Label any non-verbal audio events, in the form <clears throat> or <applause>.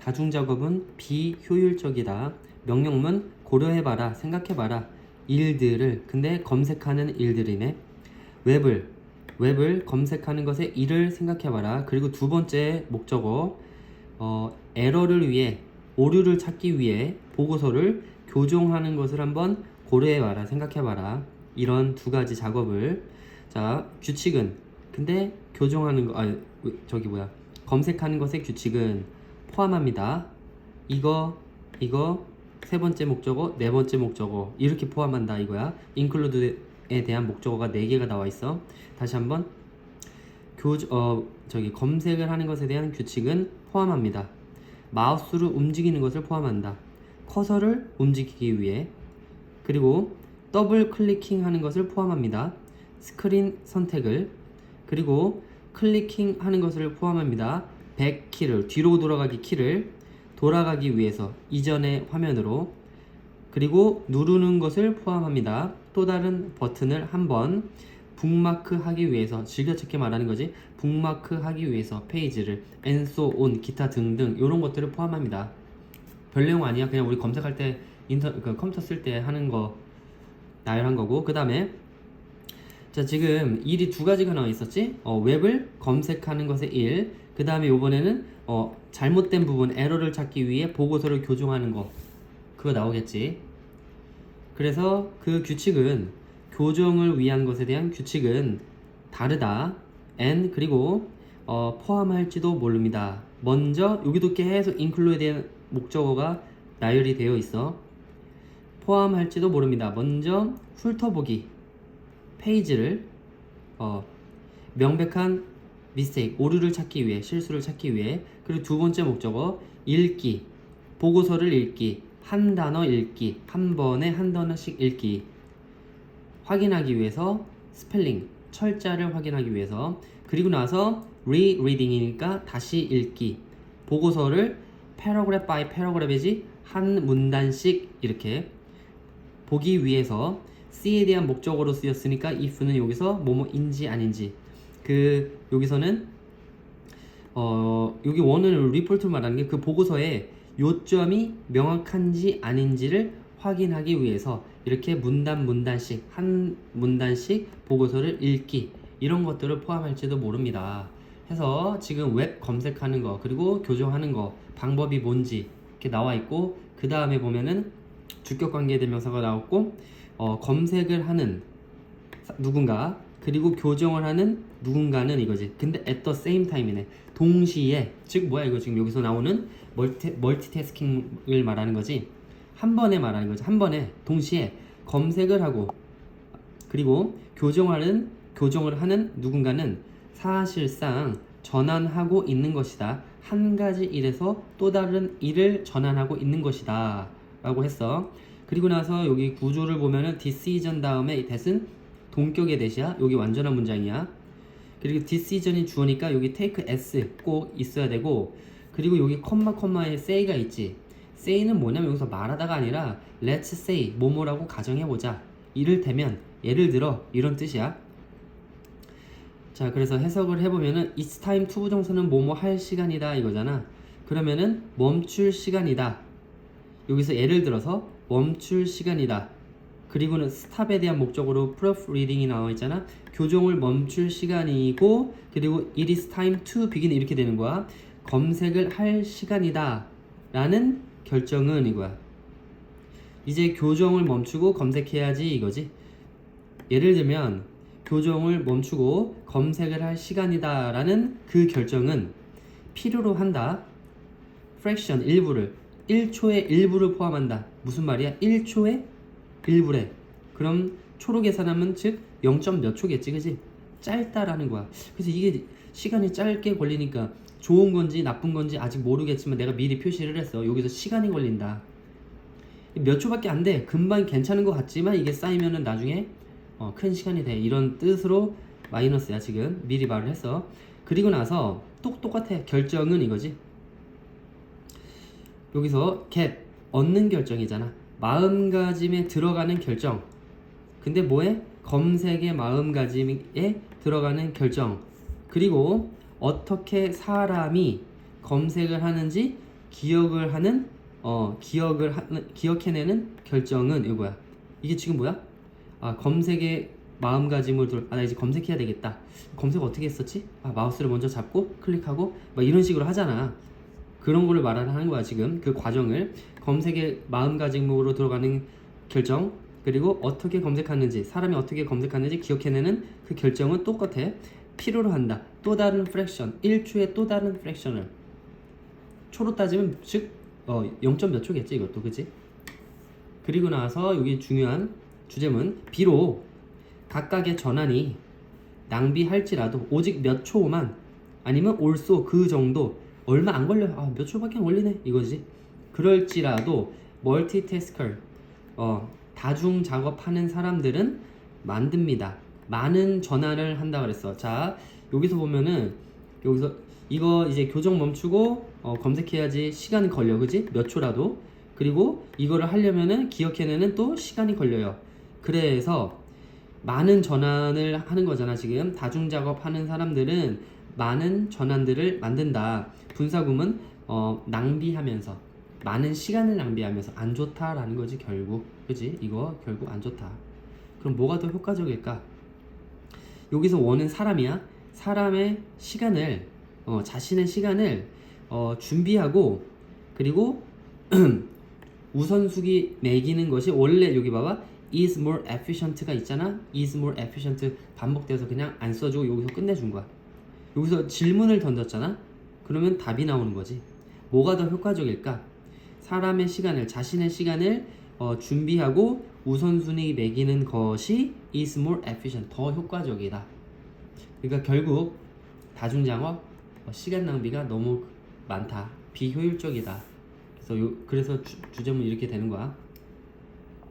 다중 작업은 비효율적이다. 명령문 고려해봐라, 생각해봐라. 일들을 근데 검색하는 일들이네. 웹을 웹을 검색하는 것에 일을 생각해봐라. 그리고 두 번째 목적어 어, 에러를 위해 오류를 찾기 위해 보고서를 교정하는 것을 한번 고려해봐라, 생각해봐라. 이런 두 가지 작업을 자 규칙은 근데 교정하는 거 아 저기 뭐야 검색하는 것의 규칙은 포함합니다. 이거 이거 세 번째 목적어 네 번째 목적어 이렇게 포함한다 이거야. include에 대한 목적어가 네 개가 나와 있어. 다시 한번 교 어 저기 검색을 하는 것에 대한 규칙은 포함합니다. 마우스로 움직이는 것을 포함한다. 커서를 움직이기 위해 그리고 더블 클리킹 하는 것을 포함합니다. 스크린 선택을 그리고 클리킹 하는 것을 포함합니다. 백 키를 뒤로 돌아가기 키를 돌아가기 위해서 이전의 화면으로 그리고 누르는 것을 포함합니다. 또 다른 버튼을 한번 북마크 하기 위해서 즐겨찾기 말하는 거지 북마크 하기 위해서 페이지를 엔소 온 기타 등등 이런 것들을 포함합니다. 별 내용 아니야 그냥 우리 검색할 때 인터 그 컴퓨터 쓸 때 하는 거 나열한 거고 그 다음에 자 지금 일이 두 가지가 나와 있었지? 어, 웹을 검색하는 것의 일 그 다음에 요번에는 어, 잘못된 부분 에러를 찾기 위해 보고서를 교정하는 거. 그거 나오겠지? 그래서 그 규칙은 교정을 위한 것에 대한 규칙은 다르다. And 그리고 어, 포함할지도 모릅니다. 먼저 여기도 계속 include에 대한 목적어가 나열이 되어 있어. 포함할지도 모릅니다. 먼저 훑어보기 페이지를 어, 명백한 미스테이크 오류를 찾기 위해 실수를 찾기 위해 그리고 두 번째 목적어 읽기 보고서를 읽기 한 단어 읽기 한 번에 한 단어씩 읽기. 확인하기 위해서 스펠링 철자를 확인하기 위해서. 그리고 나서 rereading이니까 다시 읽기. 보고서를 패러그랩 바이 패러그랩이지 한 문단씩 이렇게 보기 위해서 C에 대한 목적어로 쓰였으니까 if는 여기서 뭐뭐인지 아닌지 그 여기서는 어 여기 원은 리포트 말하는 게 그 보고서에 요점이 명확한지 아닌지를 확인하기 위해서 이렇게 문단 문단씩 한 문단씩 보고서를 읽기 이런 것들을 포함할지도 모릅니다. 해서 지금 웹 검색하는 거 그리고 교정하는 거 방법이 뭔지 이렇게 나와 있고 그 다음에 보면은 주격 관계 대명사가 나왔고 어, 검색을 하는 사- 누군가 그리고 교정을 하는 누군가는 이거지. 근데 at the same time이네. 동시에 즉 뭐야 이거 지금 여기서 나오는 멀티 멀티태스킹을 말하는 거지. 한 번에 말하는 거지. 한 번에 동시에 검색을 하고 그리고 교정하는 교정을 하는 누군가는 사실상 전환하고 있는 것이다. 한 가지 일에서 또 다른 일을 전환하고 있는 것이다. 라고 했어. 그리고 나서 여기 구조를 보면은 decision 다음에 이 that은 동격의 대시야. 여기 완전한 문장이야. 그리고 decision이 주어니까 여기 take s 꼭 있어야 되고 그리고 여기 컴마 컴마에 say가 있지. say는 뭐냐면 여기서 말하다가 아니라 let's say 뭐뭐라고 가정해보자. 이를테면 예를 들어 이런 뜻이야. 자 그래서 해석을 해보면은 it's time to 부정사는 뭐뭐 할 시간이다 이거잖아. 그러면은 멈출 시간이다. 여기서 예를 들어서 멈출 시간이다. 그리고는 스탑에 대한 목적으로 proofreading이 나와 있잖아. 교정을 멈출 시간이고 그리고 it is time to begin 이렇게 되는 거야. 검색을 할 시간이다. 라는 결정은 이거야. 이제 교정을 멈추고 검색해야지 이거지. 예를 들면 교정을 멈추고 검색을 할 시간이다 라는 그 결정은 필요로 한다. fraction 일부를 1초의 일부를 포함한다. 무슨 말이야? 1초의 일부래. 그럼 초로 계산하면 즉 0. 몇 초겠지, 그지? 짧다라는 거야. 그래서 이게 시간이 짧게 걸리니까 좋은 건지 나쁜 건지 아직 모르겠지만 내가 미리 표시를 했어. 여기서 시간이 걸린다. 몇 초밖에 안 돼. 금방 괜찮은 것 같지만 이게 쌓이면은 나중에 어, 큰 시간이 돼. 이런 뜻으로 마이너스야 지금 미리 말을 했어. 그리고 나서 똑 똑같아. 결정은 이거지. 여기서 get 얻는 결정이잖아. 마음가짐에 들어가는 결정. 근데 뭐에? 검색의 마음가짐에 들어가는 결정. 그리고 어떻게 사람이 검색을 하는지 기억을 하는 어 기억을 하는 기억해내는 결정은 이거야. 이게 지금 뭐야? 아 검색의 마음가짐을 둘. 아나 이제 검색해야 되겠다. 검색 어떻게 했었지? 아 마우스를 먼저 잡고 클릭하고 막 이런 식으로 하잖아. 그런 거를 말하는 거야 지금. 그 과정을 검색의 마음가짐으로 들어가는 결정 그리고 어떻게 검색하는지 사람이 어떻게 검색하는지 기억해내는 그 결정은 똑같아. 필요로 한다. 또 다른 프랙션 1초의 또 다른 프랙션을. 초로 따지면 즉 어, 0점 몇 초겠지 이것도. 그지 그리고 나서 여기 중요한 주제문. 비록 각각의 전환이 낭비할지라도 오직 몇 초만 아니면 올소 그 정도 얼마 안 걸려 아 몇 초밖에 안 걸리네 이거지. 그럴지라도 멀티태스커 어 다중 작업하는 사람들은 만듭니다. 많은 전환을 한다 그랬어. 자 여기서 보면은 여기서 이거 이제 교정 멈추고 어, 검색해야지 시간 걸려 그지? 몇 초라도. 그리고 이거를 하려면은 기억해내는 또 시간이 걸려요. 그래서 많은 전환을 하는 거잖아 지금. 다중 작업하는 사람들은 많은 전환들을 만든다. 분사구문 어, 낭비하면서 많은 시간을 낭비하면서 안 좋다라는 거지 결국. 그지? 이거 결국 안 좋다. 그럼 뭐가 더 효과적일까? 여기서 원은 사람이야. 사람의 시간을 어, 자신의 시간을 어, 준비하고 그리고 <clears throat> 우선순위 매기는 것이 원래 여기 봐봐. is more efficient가 있잖아. is more efficient 반복돼서 그냥 안 써주고 여기서 끝내준 거야 여기서 질문을 던졌잖아? 그러면 답이 나오는 거지. 뭐가 더 효과적일까? 사람의 시간을 자신의 시간을 어, 준비하고 우선순위 매기는 것이 is more efficient 더 효과적이다. 그러니까 결국 다중장업 어, 시간 낭비가 너무 많다. 비효율적이다. 그래서 요, 그래서 주, 주제문 이렇게 되는 거야